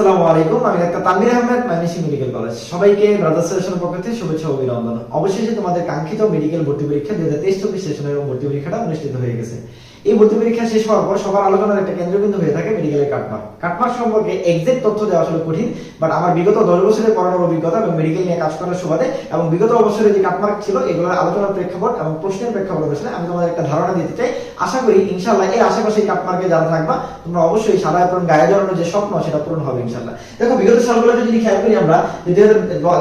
আসসালামু আলাইকুম। আমি doctor Tanvir Ahmed medical college. সবাইকে পক্ষ থেকে শুভেচ্ছা অভিনন্দন। অবশেষে তোমাদের কাঙ্ক্ষিত মেডিকেল ভর্তি পরীক্ষা হাজার তেইশ চব্বিশ সেশনের ভর্তি পরীক্ষাটা অনুষ্ঠিত হয়ে গেছে। এই ভর্তি পরীক্ষা শেষ হওয়ার পর সবার আলোচনার একটা কেন্দ্রবিন্দু হয়ে থাকে মেডিকেলের সম্পর্কে এক্সাক্ট তথ্য দেওয়া আসলে কঠিন বাট আমার বিগত দশ বছরের পড়ানোর অভিজ্ঞতা এবং মেডিকেল নিয়ে কাজ করার সুবাদে এবং বিগত বছরে যে কাটমার্ক ছিল, এগুলোর আলোচনার প্রেক্ষাপট এবং প্রশ্নের প্রেক্ষাপট অনুসারে আমি তোমাদের একটা ধারণা দিতে চাই। আশা করি ইনশাল্লাহ এর আশেপাশে এই কাটমার্কে যারা থাকবা, তোমরা অবশ্যই সাদা এবং গায়ে জড়ানোর যে স্বপ্ন, সেটা পূরণ হবে ইনশাল্লাহ দেখো, বিগত সালগুলোতে যদি খেয়াল করি আমরা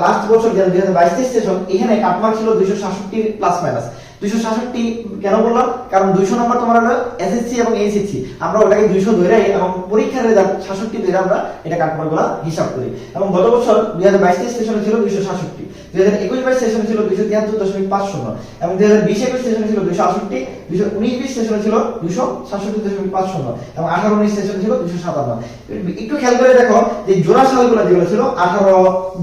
লাস্ট বছর দুই হাজার বাইশ সেশন এখানে কাটমার্ক ছিল দুইশো সাতষট্টি প্লাস মাইনাস দুইশো সাতষট্টি কেন বললাম? কারণ দুইশো নম্বর তোমার হলো এসএসসি এবং এইচএসসি আমরা ওটাকে দুইশো ধরে এবং পরীক্ষার রেজাল্ট সাতষট্টি ধরে আমরা এটা গুলা হিসাব করি। এবং গত বছর দুই হাজার বাইশ সেশনে ছিল দুইশো সাতষট্টি, দুই হাজার একুশ সেশনে ছিল দুইশো তিয়াত্তর দশমিক পাঁচ শূন্য, এবং দুই হাজার সেশনে ছিল দুইশো আটষট্টি, দুইশো উনিশ বিশ সেশনে ছিল দুইশো সাতষট্টি দশমিক পাঁচ শূন্য, এবং আঠারো উনিশ সেশনে ছিল দুইশো সাতান্ন। একটু খেয়াল করে দেখো যে জোড়া সালগুলো যেগুলো ছিল, আঠারো,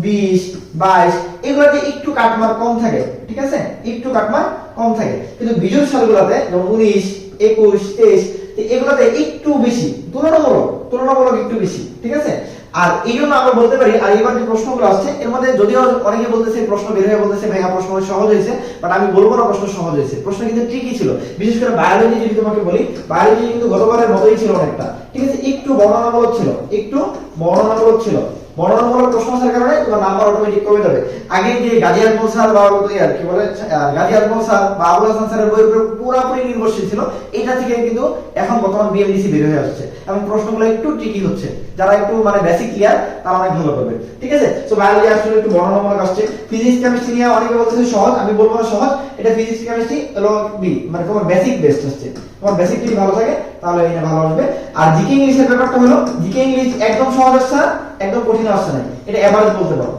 বিশ, বাইশ, এগুলোতে একটু কাটমার কম থাকে, ঠিক আছে? একটু কাটমার কম থাকে। কিন্তু বিজয় সালগুলোতে যেমন উনিশ একুশ, তেইশ এগুলোতে একটু বেশি, তুলনামূলক তুলনামূলক একটু বেশি, ঠিক আছে? আর এই জন্য আমরা বলতে পারি, আর এবার যে প্রশ্নগুলো আসছে, এর মধ্যে যদিও অনেকে বলতেছে, প্রশ্ন বের হয়ে বলতেছে, ভাইয়া প্রশ্ন সহজ হয়েছে বাট আমি বলব না প্রশ্ন সহজ হয়েছে। প্রশ্ন কিন্তু ট্রিকি ছিল। বিশেষ করে বায়োলজি যদি তোমাকে বলি বায়োলজি কিন্তু গতবারের মতোই ছিল অনেকটা, ঠিক আছে? একটু বর্ণনামূলক ছিল, একটু বর্ণনামূলক ছিল। বর্ণনামূলক প্রশ্ন আসার কারণে তোমার নাম্বার অটোমেটিক কমে যাবে। আগে যে গাজী আজমল স্যার বা ইয়ার কি বলে গাজী আজমল বা আবুল হাসান স্যারের উপরে পুরোপুরি নির্ভরশীল ছিল। এটা থেকে কিন্তু এখন বর্তমান বিএমডিসি বের হয়ে আসছে এবং প্রশ্নগুলো একটু ট্রিকি হচ্ছে। যারা একটু মানে বেসিক ক্লিয়ার তারা অনেক ভালো করবে ঠিক আছে? সো বায়োলজি আসলে একটু বর্ণনামূলক আসছে। ফিজিক্স কেমিস্ট্রি নিয়ে অনেকে বলতেছে সহজ, আমি বলব না সহজ। এটা ফিজিক্স কেমিস্ট্রি হলো বি মানে তোমার বেসিক বেস্ট আসছে। তোমার বেসিক যদি ভালো থাকে, তাহলে এটা ভালো আসবে। আর জিকে ইংলিশের ব্যাপারটা হলো জিকে ইংলিশ একদম সহজ আসছে। একদম কঠিন আসছে না এটা এভারেজ বলতে পারো।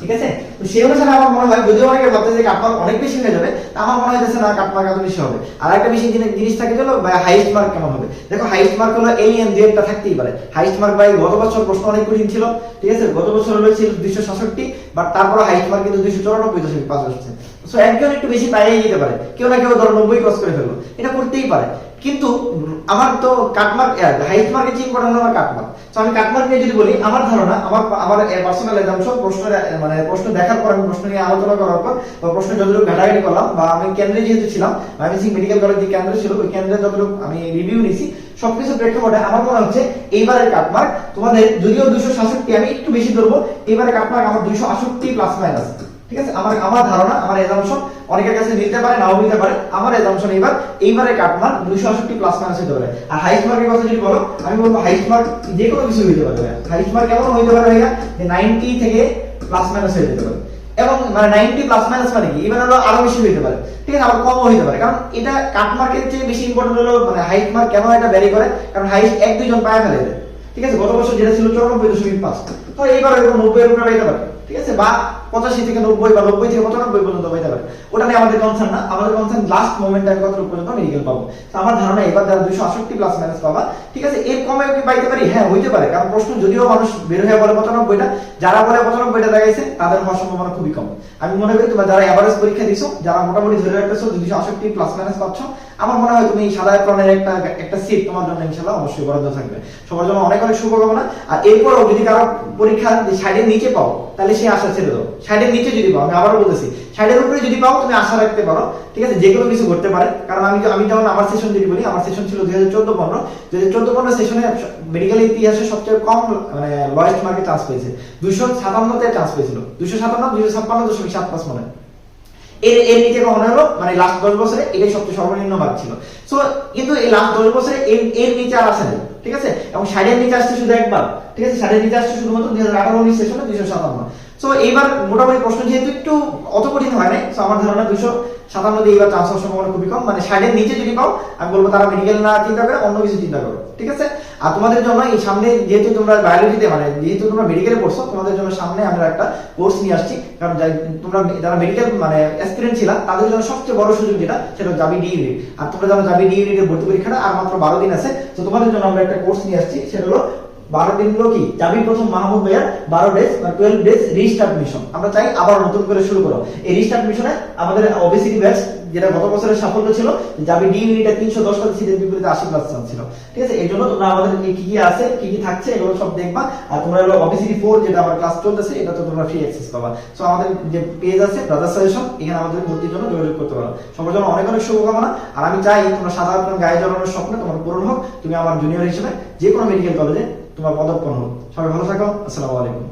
ঠিক আছে? তো সেই অনুসারে আমার মনে হয়, যদিও অনেকে ভাবতেছে যে কাটমার্ক অনেক বেশি হয়ে যাবে আমার মনে হইতেছে না, কাটমার্ক এত বেশি হবে। আর একটা বেশি জিনিস- থাকে হলো হাইস্ট মার্ক কেমন হবে? দেখো হাইস্ট মার্ক হলো এলিয়েন যে একটা থাকতেই পারে। হাইস্ট মার্ক ভাই, গত বছর প্রশ্ন অনেক কঠিন ছিল, ঠিক আছে? গত বছর হলো ছিল দুইশো সাতষট্টি বাট তারপরে হাইস্ট মার্ক কিন্তু দুইশো চৌরানব্বই দশমিক পাঁচ আসছে সো একজন একটু বেশি পাইয়ে যেতে পারে। কেউ না কেউ ধরো নব্বই ক্রস করে ফেলল। এটা করতেই পারে। কিন্তু আমার তো কাটমার্ক হাইট মার্কের চেয়ে ইম্পর্টেন্ট আমার কাটমার্ক তো আমি কাটমার্ক নিয়ে যদি বলি, আমার ধারণা, আমার আমার পার্সোনাল এক্সামশন প্রশ্ন মানে প্রশ্ন দেখার পর আমি প্রশ্ন নিয়ে আলোচনা করার পর বা প্রশ্ন যতটুকু ঘাটাঘাটি করলাম বা আমি কেন্দ্রে যেহেতু ছিলাম ময়মনসিং মেডিকেল কলেজ যে কেন্দ্র ছিল, ওই কেন্দ্রে যতটুকু আমি রিভিউ নিছি সবকিছু প্রেক্ষাপটে আমার মনে হচ্ছে এইবারের কাটমার্ক তোমাদের যদিও দুশো সাতষট্টি, আমি একটু বেশি ধরবো, এইবারের কাটমার্ক আমার দুইশো আটষট্টি প্লাস মাইনাস ঠিক আছে? আমার আমার ধারণা, আমার এজাম্পশন অনেকের কাছে মিলতে পারে, নাও মিলতে পারে। আমার এজাম্পশন এবার এইবারে কাটমার্ক দুইশো আটষট্টি প্লাস মাইনাস পারে। আর হাইস্ট মার্কের কথা যদি বলো, আমি বলব হাইস্ট মার্ক যে কোনো কিছু হইতে পারে হাইস্ট মার্ক কেমন হইতে পারে ভাইয়া? যে নাইনটি থেকে প্লাস মাইনাস হয়ে যেতে পারে। এবং মানে নাইনটি প্লাস মাইনাস মানে কি? এবার হলো আরও বেশি হইতে পারে। ঠিক আছে? আবার কমও হইতে পারে। কারণ এটা কাট মার্কের চেয়ে বেশি ইম্পর্টেন্ট হলো মানে হাইট মার্ক কেন এটা ভ্যারি করে। কারণ হাইট এক, দুইজন পায়ে ফেলে ঠিক আছে? গত বছর যেটা ছিল চৌরানব্বই দশমিক পাঁচ। তো এইবার এরকম নব্বই এর উপরে পাইতে পারে। ঠিক আছে? বা পঁচাশি থেকে নব্বই বা নব্বই থেকে পঁচানব্বই পর্যন্ত পাইতে পারে ওটা নিয়ে আমাদের কনসার্ন না। আমাদের কনসার্ন লাস্ট মোমেন্ট আমি কতটুকু পর্যন্ত মেডিকেল পাবো। তো আমার ধারণা এবার যারা দুইশো আটষট্টি প্লাস মাইনাস পাবা, ঠিক আছে, এর কমে কি পাইতে পারি? হ্যাঁ হইতে পারে। কারণ প্রশ্ন যদিও মানুষ বের হয়ে বলে পঁচানব্বইটা, যারা বলে পঁচানব্বইটা দেখাইছে, তাদের হওয়ার সম্ভাবনা খুবই কম। আমি মনে করি তোমরা যারা এভারেজ পরীক্ষা দিছো, যারা মোটামুটি ধরে রাখতেছো দুইশো আটষট্টি প্লাস মাইনাস পাচ্ছ, আমার মনে হয় তুমি সাদা প্রাণের একটা একটা সিট তোমার জন্য ইনশাল্লাহ অবশ্যই বরাদ্দ থাকবে। সবার জন্য অনেক অনেক শুভকামনা। আর এরপরও যদি কারও পরীক্ষা সাইডের নিচে পাও, তাহলে সেই আশা ছেড়ে দাও। সাইডের নিচে যদি পাও, আমি আবারও বলতেছি সাইডের উপরে যদি পাও, তুমি আশা রাখতে পারো, ঠিক আছে? যে কোনো কিছু করতে পারে। কারণ আমি আমি যেমন আমার সেশন যদি বলি, আমার সেশন ছিল দুই হাজার চোদ্দ পনেরো। দুই হাজার চোদ্দ পনেরো সেশনে মেডিকেল ইতিহাসে সবচেয়ে কম মানে লয়েস্ট মার্কে চান্স পেয়েছে। দুইশো সাতান্নতে চান্স পেয়েছিল। দুইশো সাতান্ন দুইশো ছাপ্পান্ন দশমিক সাত পাঁচ মনে এর এর নিচে কখনো হলো? মানে লাস্ট দশ বছরে এটাই সবচেয়ে সর্বনিম্ন মার্ক ছিল। সো কিন্তু এই লাস্ট দশ বছরে এর এর নিচে আর আসে নাই, ঠিক আছে? এবং ষাটের নিচে আসছে শুধু একবার, ঠিক আছে? ষাটের নিচে আসছে শুধুমাত্র দুই হাজার আঠারো উনিশ সেশনে দুশো সাতান্ন সো এইবার মোটামুটি প্রশ্ন যেহেতু একটু অত কঠিন হয় নাই সো আমার ধারণা দুইশো সাতান্ন দিয়ে চান্স হওয়ার সম্ভাবনা খুবই কম। মানে ষাটের নিচে যদি পাও, আমি বলব তারা মেডিকেল না চিন্তা করে, অন্য কিছু চিন্তা করো, ঠিক আছে? আর তোমাদের জন্য এই সামনে যেহেতু তোমরা বায়োলজিতে মানে যেহেতু তোমরা মেডিকেলে পড়ছো, তোমাদের জন্য সামনে আমরা একটা কোর্স নিয়ে আসছি। কারণ তোমরা যারা মেডিকেল মানে ছিলা, তাদের জন্য সবচেয়ে বড় সুযোগ যেটা, সেটা ডি ইউনিট আর তোমরা জানো যাবি ডি ইউনিটের ভর্তি পরীক্ষাটা আর মাত্র বারো দিন আছে। তো তোমাদের জন্য আমরা একটা কোর্স নিয়ে আসছি, সেটা হলো বারো দিনগুলো কি? যাবি প্রথম মাহমুদ ভাইয়ার বারো ডেজ বা টুয়েলভ ডেজ রিস্টার্ট মিশন আমরা চাই আবার নতুন করে শুরু করো। এই রিস্টার্ট মিশনে আমাদের ওবিসিটি ব্যাচ যেটা গত বছরের সাফল্য ছিল, যাবি ডি ইউনিটে তিনশো দশটা সিটের বিপরীতে আশি চান্স ছিল। ঠিক আছে? এই জন্য তোমরা আমাদের কি কি আছে, কি কি থাকছে, এগুলো সব দেখবা। আর তোমরা হলো ওবিসিটি ফোর যেটা আমার ক্লাস চলতেছে, এটা তো তোমরা ফ্রি অ্যাক্সেস পাবা। সো আমাদের যে পেজ আছে ব্রাদার সাজেশন এখানে আমাদের ভর্তির জন্য যোগাযোগ করতে পারো। সবার জন্য অনেক অনেক শুভকামনা। আর আমি চাই তোমরা সাধারণ গায়ে জড়ানোর স্বপ্ন তোমার পূরণ হোক। তুমি আমার জুনিয়র হিসেবে যে কোনো মেডিকেল কলেজে তোমার পদক্ষণ হোক সবাই ভালো থাকো আসসালামু আলাইকুম।